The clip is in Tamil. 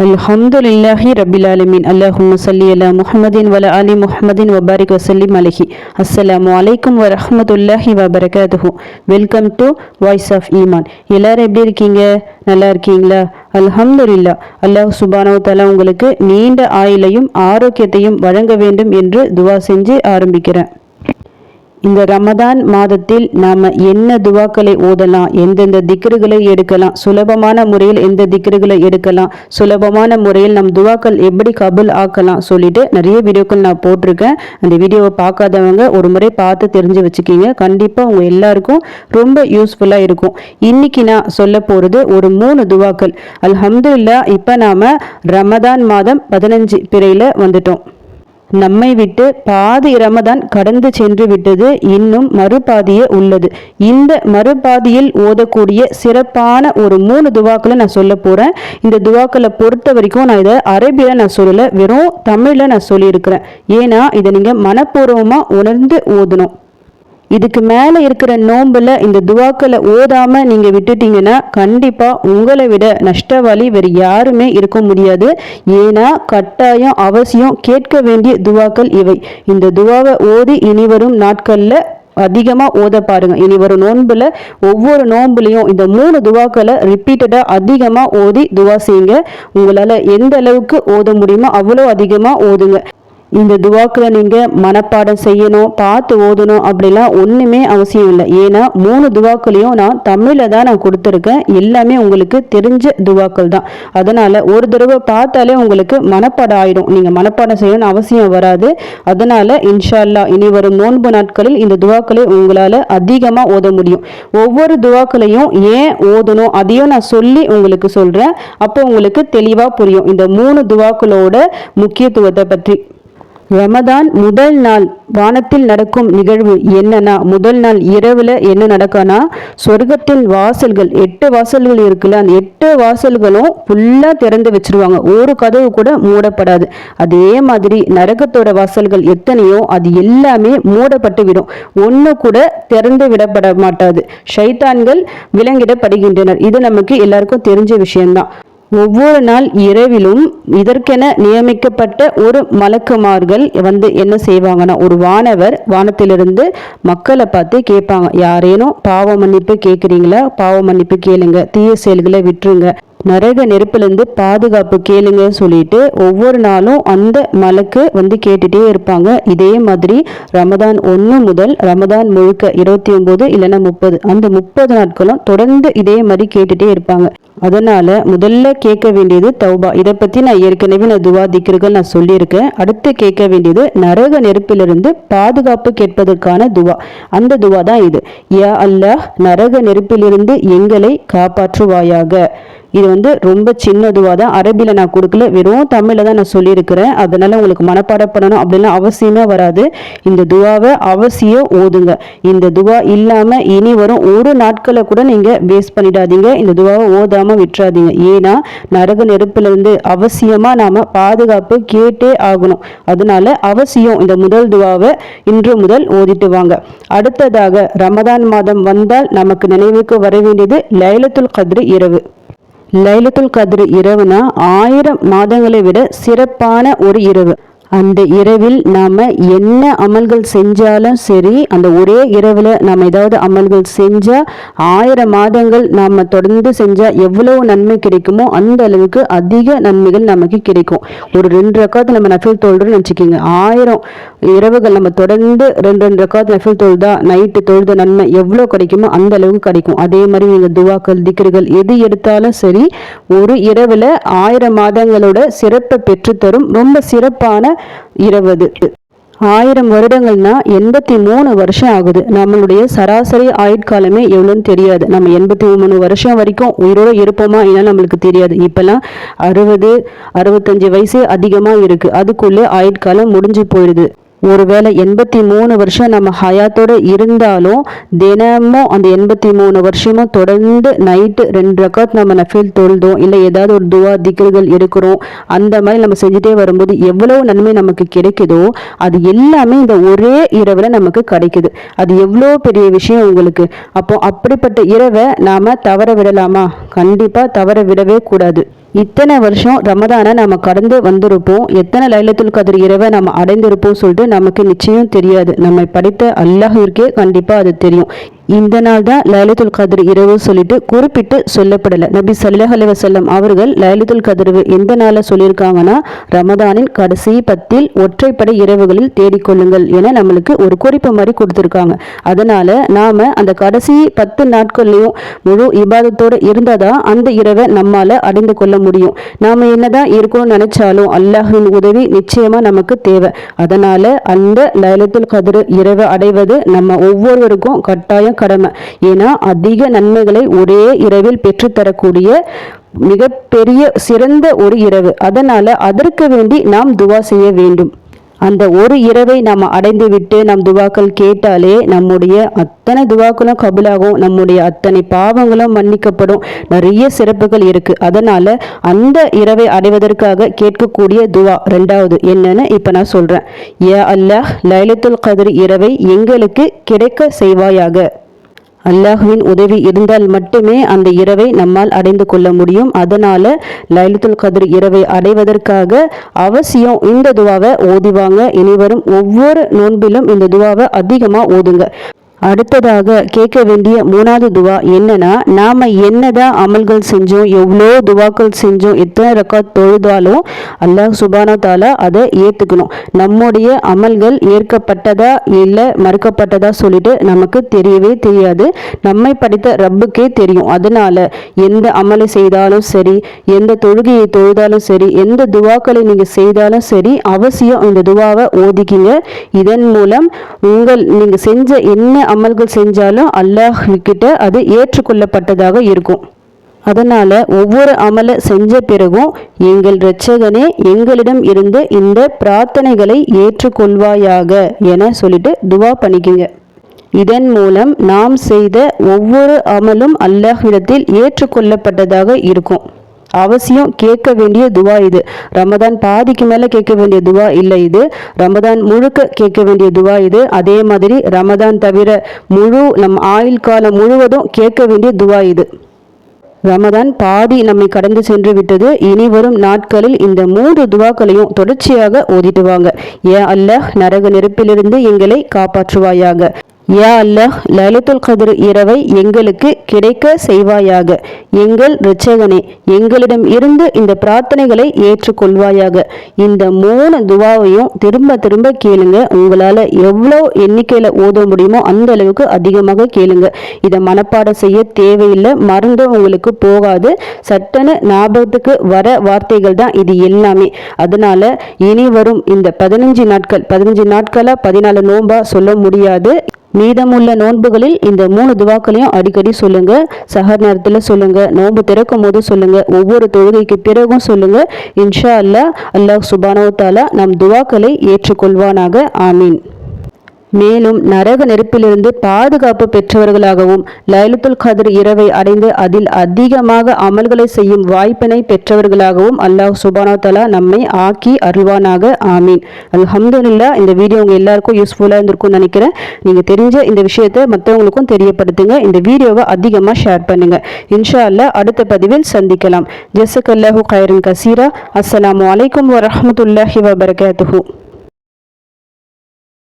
الحمد لله رب العالمين اللهم صل على محمد وعلى آل محمد وبارك وسلم عليه السلام عليكم ورحمة الله وبركاته வெல்கம் டு வாய்ஸ் ஆஃப் ஈமான் எல்லாரும் எப்படி இருக்கீங்க நல்லா இருக்கீங்களா அல்ஹம்துலில்லா அல்லாஹ் சுபானோ தலா உங்களுக்கு நீண்ட ஆயுளையும் ஆரோக்கியத்தையும் வழங்க வேண்டும் என்று துவா செஞ்சு ஆரம்பிக்கிறேன் இந்த ரமதான் மாதத்தில் நாம் என்ன துவாக்களை ஓதலாம் எந்தெந்த திக்ருகளை எடுக்கலாம் சுலபமான முறையில் எந்த திக்ருகளை எடுக்கலாம் சுலபமான முறையில் நம் துவாக்கள் எப்படி கபுல் ஆக்கலாம் சொல்லிட்டு நிறைய வீடியோக்கள் நான் போட்டிருக்கேன். அந்த வீடியோவை பார்க்காதவங்க ஒரு முறை பார்த்து தெரிஞ்சு வச்சுக்கிங்க. கண்டிப்பாக உங்கள் எல்லாருக்கும் ரொம்ப யூஸ்ஃபுல்லாக இருக்கும். இன்னைக்கு நான் சொல்ல போகிறது ஒரு மூணு துவாக்கள். அல்ஹம்துலில்லா இப்போ நாம் ரமதான் மாதம் பதினஞ்சு பிறையில் வந்துட்டோம். நம்மை விட்டு பாதி ரமதான் கடந்து சென்று விட்டது. இன்னும் மறுபாதியே உள்ளது. இந்த மறுபாதியில் ஓதக்கூடிய சிறப்பான ஒரு மூணு துவாக்களை நான் சொல்ல போறேன். இந்த துவாக்களை பொறுத்த வரைக்கும் நான் இதை அரபியில நான் சொல்லல வெறும் தமிழ்ல நான் சொல்லியிருக்கிறேன். ஏன்னா இதை நீங்க மனப்பூர்வமா உணர்ந்து ஓதணும். இதுக்கு மேலே இருக்கிற நோம்பில் இந்த துவாக்களை ஓதாமல் நீங்கள் விட்டுட்டீங்கன்னா கண்டிப்பாக உங்களை விட நஷ்டவாளி வேறு யாருமே இருக்க முடியாது. ஏன்னா கட்டாயம் அவசியம் கேட்க வேண்டிய துவாக்கள் இவை. இந்த துவாவை ஓதி இனி வரும் நாட்களில் அதிகமாக ஓத பாருங்க. இனி வரும் நோன்பில் ஒவ்வொரு நோன்புலையும் இந்த மூணு துவாக்களை ரிப்பீட்டடாக அதிகமாக ஓதி துவா செய்யுங்க. உங்களால் எந்த அளவுக்கு ஓத முடியுமோ அவ்வளோ அதிகமாக ஓதுங்க. இந்த துவாக்களை நீங்கள் மனப்பாடம் செய்யணும் பார்த்து ஓதணும் அப்படிலாம் ஒன்றுமே அவசியம் இல்லை. ஏன்னா மூணு துவாக்களையும் நான் தமிழில் தான் நான் கொடுத்துருக்கேன். எல்லாமே உங்களுக்கு தெரிஞ்ச துவாக்கள் தான். அதனால் ஒரு தடவை பார்த்தாலே உங்களுக்கு மனப்பாடம் ஆயிடும். நீங்கள் மனப்பாடம் செய்யணும்னு அவசியம் வராது. அதனால் இன்ஷால்லா இனி வரும் நோன்பு நாட்களில் இந்த துவாக்களை உங்களால் அதிகமாக ஓத முடியும். ஒவ்வொரு துவாக்களையும் ஏன் ஓதணும்? அதையும் நான் சொல்லி உங்களுக்கு சொல்கிறேன் அப்போ உங்களுக்கு தெளிவாக புரியும். இந்த மூணு துவாக்களோட முக்கியத்துவத்தை பற்றி. ரமதான் முதல் நாள் வானத்தில் நடக்கும் நிகழ்வு என்னன்னா முதல் நாள் இரவில் என்ன நடக்கனா சொர்க்கத்தின் வாசல்கள் எட்டு வாசல்கள் இருக்குல்ல அந்த எட்டு வாசல்களும் ஃபுல்லாக திறந்து வச்சிருவாங்க. ஒரு கதவு கூட மூடப்படாது. அதே மாதிரி நரகத்தோட வாசல்கள் எத்தனையோ அது எல்லாமே மூடப்பட்டு விடும். ஒன்று கூட திறந்து விடப்பட மாட்டாது. ஷைத்தான்கள் விலங்கிடப்படுகின்றனர். இது நமக்கு எல்லாருக்கும் தெரிஞ்ச விஷயம்தான். ஒவ்வொரு நாள் இரவிலும் இதற்கென நியமிக்கப்பட்ட ஒரு மலக்குமார்கள் வந்து என்ன செய்வாங்கன்னா ஒரு வானவர் வானத்திலிருந்து மக்களை பார்த்து கேட்பாங்க யாரேனும் பாவ மன்னிப்பு கேட்குறீங்களா? பாவ மன்னிப்பு கேளுங்க தீய செயல்களை விட்டுருங்க. நரக நெருப்புலேருந்து பாதுகாப்பு கேளுங்க சொல்லிட்டு ஒவ்வொரு நாளும் அந்த மலக்கு வந்து கேட்டுட்டே இருப்பாங்க. இதே மாதிரி ரமதான் ஒன்று முதல் ரமதான் முழுக்க இருபத்தி ஒம்பது இல்லைன்னா முப்பது அந்த முப்பது நாட்களும் தொடர்ந்து இதே மாதிரி கேட்டுட்டே இருப்பாங்க. அதனால முதல்ல கேட்க வேண்டியது தௌபா. இதை பத்தி நான் ஏற்கனவே நான் துவா திக்ருகள் நான் சொல்லியிருக்கேன். அடுத்து கேட்க வேண்டியது நரக நெருப்பிலிருந்து பாதுகாப்பு கேட்பதற்கான துவா. அந்த துவா தான் இது. யா அல்லாஹ் நரக நெருப்பிலிருந்து எங்களை காப்பாற்றுவாயாக. இது வந்து ரொம்ப சின்னதுவாக தான் அரபியில் நான் கொடுக்கல. வெறும் தமிழில் தான் நான் சொல்லியிருக்கிறேன். அதனால் உங்களுக்கு மனப்பாடம் பண்ணணும் அப்படிலாம் அவசியமே வராது. இந்த துவாவை அவசியம் ஓதுங்க. இந்த துவா இல்லாமல் இனி வரும் ஒரு நாட்களை கூட நீங்கள் வேஸ்ட் பண்ணிடாதீங்க. இந்த துவாவை ஓதாமல் விட்டுறாதீங்க. ஏன்னா நரக நெருப்பிலிருந்து அவசியமாக நாம் பாதுகாப்பு கேட்டே ஆகணும். அதனால அவசியம் இந்த முதல் துவாவை இன்று முதல் ஓதிட்டு வாங்க. அடுத்ததாக ரமதான் மாதம் வந்தால் நமக்கு நினைவுக்கு வர வேண்டியது லைலத்துல் கத்ரி இரவு. லைலத்துல் கதிர் இரவுனா ஆயிரம் மாதங்களை விட சிறப்பான ஒரு இரவு. அந்த இரவில் நாம் என்ன அமல்கள் செஞ்சாலும் சரி அந்த ஒரே இரவில் நாம் ஏதாவது அமல்கள் செஞ்சால் ஆயிரம் மாதங்கள் நாம் தொடர்ந்து செஞ்சால் எவ்வளவு நன்மை கிடைக்குமோ அந்த அளவுக்கு அதிக நன்மைகள் நமக்கு கிடைக்கும். ஒரு ரெண்டு ரக்காத்து நம்ம நஃபில் தோல்றோம்னு வச்சுக்கோங்க ஆயிரம் இரவுகள் நம்ம தொடர்ந்து ரெண்டு ரெண்டு ரக்காத்து நஃபில் தொழுதா நைட்டு தொழுத நன்மை எவ்வளோ கிடைக்குமோ அந்த அளவுக்கு கிடைக்கும். அதே மாதிரி நீங்கள் துவாக்கள் திக்ருகள் எது எடுத்தாலும் சரி ஒரு இரவில் ஆயிரம் மாதங்களோட சிறப்பை பெற்றுத்தரும். ரொம்ப சிறப்பான இருபது. ஆயிரம் வருடங்கள்னா எண்பத்தி மூணு வருஷம் ஆகுது. நம்மளுடைய சராசரி ஆயுட்காலமே எவ்வளோன்னு தெரியாது. நம்ம எண்பத்தி மூணு வருஷம் வரைக்கும் உயிரோடு இருப்போமா ஏன்னா நம்மளுக்கு தெரியாது. இப்போல்லாம் அறுபது அறுபத்தஞ்சு வயசு அதிகமாக இருக்குது அதுக்குள்ளே ஆயுட்காலம் முடிஞ்சு போயிடுது. ஒருவேளை எண்பத்தி மூணு வருஷம் நம்ம ஹயாத்தோடு இருந்தாலும் தினமும் அந்த எண்பத்தி மூணு வருஷமும் தொடர்ந்து நைட்டு ரெண்டு ரக்காத் நம்ம நஃபீல் தொழுதோம் இல்லை ஏதாவது ஒரு துவா திக்கல்கள் எடுக்கிறோம் அந்த மாதிரி நம்ம செஞ்சுட்டே வரும்போது எவ்வளவு நன்மை நமக்கு கிடைக்குதோ அது எல்லாமே இந்த ஒரே இரவில் நமக்கு கிடைக்குது. அது எவ்வளோ பெரிய விஷயம் உங்களுக்கு. அப்போ அப்படிப்பட்ட இரவை நாம் தவற விடலாமா? கண்டிப்பாக தவற விடவே கூடாது. இத்தனை வருஷம் ரமதானை நம்ம கடந்து வந்திருப்போம். எத்தனை லைலத்துல் கதிர் இரவை நம்ம அடைந்திருப்போம் சொல்லிட்டு நமக்கு நிச்சயம் தெரியாது. நம்மை படைத்த அல்லாஹிற்கே கண்டிப்பாக அது தெரியும். இந்த நாள் தான் லைலத்துல் கதிர் இரவு சொல்லிட்டு குறிப்பிட்டு சொல்லப்படலை. நபி சல்லாஹ் அலி வசல்லம் அவர்கள் லைலத்துல் கதிர்வு எந்த நாளில் சொல்லியிருக்காங்கன்னா ரமதானின் கடைசி பத்தில் ஒற்றைப்படை இரவுகளில் தேடிக்கொள்ளுங்கள் என நம்மளுக்கு ஒரு குறிப்பு மாதிரி கொடுத்துருக்காங்க. அதனால நாம அந்த கடைசி பத்து நாட்கள்லையும் முழு இபாதத்தோடு இருந்தால் தான் அந்த இரவை நம்மால அடைந்து கொள்ள முடியும். நாம என்னதான் இருக்கணும்னு நினைச்சாலும் அல்லாஹின் உதவி நிச்சயமா நமக்கு தேவை. அதனால அந்த லைலத்துல் கதிர் இரவை அடைவது நம்ம ஒவ்வொருவருக்கும் கட்டாயம் கடமை. ஏன்னா அதிக நன்மைகளை ஒரே இரவில் பெற்றுத்தரக்கூடிய மிகப்பெரிய சிறந்த ஒரு இரவு. அதனால அதற்கு வேண்டி நாம் துவா செய்ய வேண்டும். அந்த ஒரு இரவை நாம் அடைந்து விட்டு நம் துவாக்கள் கேட்டாலே நம்முடைய அத்தனை துவாக்களும் கபுலாகும். நம்முடைய அத்தனை பாவங்களும் மன்னிக்கப்படும். நிறைய சிறப்புகள் இருக்கு. அதனால அந்த இரவை அடைவதற்காக கேட்கக்கூடிய துவா. ரெண்டாவது என்னன்னு இப்ப நான் சொல்றேன். ஏ அல்லாஹ் லைலத்துல் கதிர் இரவை எங்களுக்கு கிடைக்க செய்வாயாக. அல்லாஹுவின் உதவி இருந்தால் மட்டுமே அந்த இரவை நம்மால் அடைந்து கொள்ள முடியும். அதனால லைலத்துல் கதிர் இரவை அடைவதற்காக அவசியம் இந்த துவாவை ஓதிவாங்க. இனிவரும் ஒவ்வொரு நோன்பிலும் இந்த துவாவை அதிகமாக ஓதுங்க. அடுத்ததாக கேட்க வேண்டிய மூணாவது துவா என்னன்னா நாம என்னதான் அமல்கள் செஞ்சோம் எவ்வளோ துவாக்கள் செஞ்சோம் எத்தனை ரக்கா தொழுதாலும் அல்லாஹ் சுபானா தாலா அதை ஏற்றுக்கணும் நம்முடைய அமல்கள் ஏற்கப்பட்டதா இல்லை மறுக்கப்பட்டதா சொல்லிட்டு நமக்கு தெரியவே தெரியாது. நம்மை படித்த ரப்புக்கே தெரியும். அதனால எந்த அமலை செய்தாலும் சரி எந்த தொழுகையை தொழுதாலும் சரி எந்த துவாக்களை நீங்கள் செய்தாலும் சரி அவசியம் இந்த துவாவை ஓதிக்கிங்க. இதன் மூலம் உங்கள் நீங்கள் செஞ்ச என்ன அமல்கள் செஞ்சாலும் அல்லாஹ் கிட்ட அது ஏற்றுக்கொள்ளப்பட்டதாக இருக்கும். அதனால் ஒவ்வொரு அமலை செஞ்ச பிறகும் எங்கள் இரட்சகனே எங்களிடம் இருந்து இந்த பிரார்த்தனைகளை ஏற்றுக்கொள்வாயாக என சொல்லிட்டு துவா பண்ணிக்குங்க. இதன் மூலம் நாம் செய்த ஒவ்வொரு அமலும் அல்லாஹ்விடத்தில் ஏற்றுக்கொள்ளப்பட்டதாக இருக்கும். அவசியம் கேட்க வேண்டிய துவா இது. ரமதான் பாதிக்கு மேலே கேட்க வேண்டிய துவா இல்லை இது. ரமதான் முழுக்க கேட்க வேண்டிய துவா இது. அதே மாதிரி ரமதான் தவிர முழு நம் ஆயுள் காலம் முழுவதும் கேட்க வேண்டிய துவா இது. ரமதான் பாதி நம்மை கடந்து சென்று விட்டது. இனி வரும் நாட்களில் இந்த மூன்று துவாக்களையும் தொடர்ச்சியாக ஓதிட்டு வாங்க ஏன் அல்ல நரக நெருப்பிலிருந்து எங்களை காப்பாற்றுவாயாக. யா அல்லாஹ் லலித்துல் கதிர் இரவை எங்களுக்கு கிடைக்க செய்வாயாக. எங்கள் ரிச்சகனே எங்களிடம் இருந்து இந்த பிரார்த்தனைகளை ஏற்றுக்கொள்வாயாக. இந்த மூணு துவாவையும் திரும்ப திரும்ப கேளுங்க. உங்களால் எவ்வளோ எண்ணிக்கையில் ஓத முடியுமோ அந்த அளவுக்கு அதிகமாக கேளுங்க. இதை மனப்பாடம் செய்ய தேவையில்லை. மறந்து உங்களுக்கு போகாது. சட்டன ஞாபகத்துக்கு வர வார்த்தைகள் தான் இது எல்லாமே. அதனால இனி வரும் இந்த பதினஞ்சு நாட்கள் பதினஞ்சு நாட்களாக பதினாலு நோம்பா சொல்ல முடியாது. மீதமுள்ள நோன்புகளில் இந்த மூணு துவாக்களையும் அடிக்கடி சொல்லுங்க. சஹர் நேரத்தில் சொல்லுங்க. நோன்பு திறக்கும் போது சொல்லுங்க. ஒவ்வொரு தொழுகைக்கு பிறகும் சொல்லுங்க. இன்ஷா அல்லா அல்லாஹ் சுபானோ தாலா நம் துவாக்களை ஏற்றுக்கொள்வானாக. ஆமீன். மேலும் நரக நெருப்பிலிருந்து பாதுகாப்பு பெற்றவர்களாகவும் லைலத்துல் கதிர் இரவை அடைந்து அதில் அதிகமாக அமல்களை செய்யும் வாய்ப்பினை பெற்றவர்களாகவும் அல்லாஹ் சுபானா தலா நம்மை ஆக்கி அருள்வானாக. ஆமீன். அல்ஹம்துல்லா இந்த வீடியோ உங்கள் எல்லாருக்கும் யூஸ்ஃபுல்லாக இருந்திருக்கும்னு நினைக்கிறேன். நீங்கள் தெரிஞ்ச இந்த விஷயத்தை மற்றவங்களுக்கும் தெரியப்படுத்துங்க. இந்த வீடியோவை அதிகமாக ஷேர் பண்ணுங்கள் இன்ஷா அல்லா அடுத்த பதிவில் சந்திக்கலாம். ஜெசக் அல்லாஹூ கயரின் கசீரா. அஸ்லாம் வலைக்கம் வரமத்துல்லாஹி வபரகாத்துஹூ.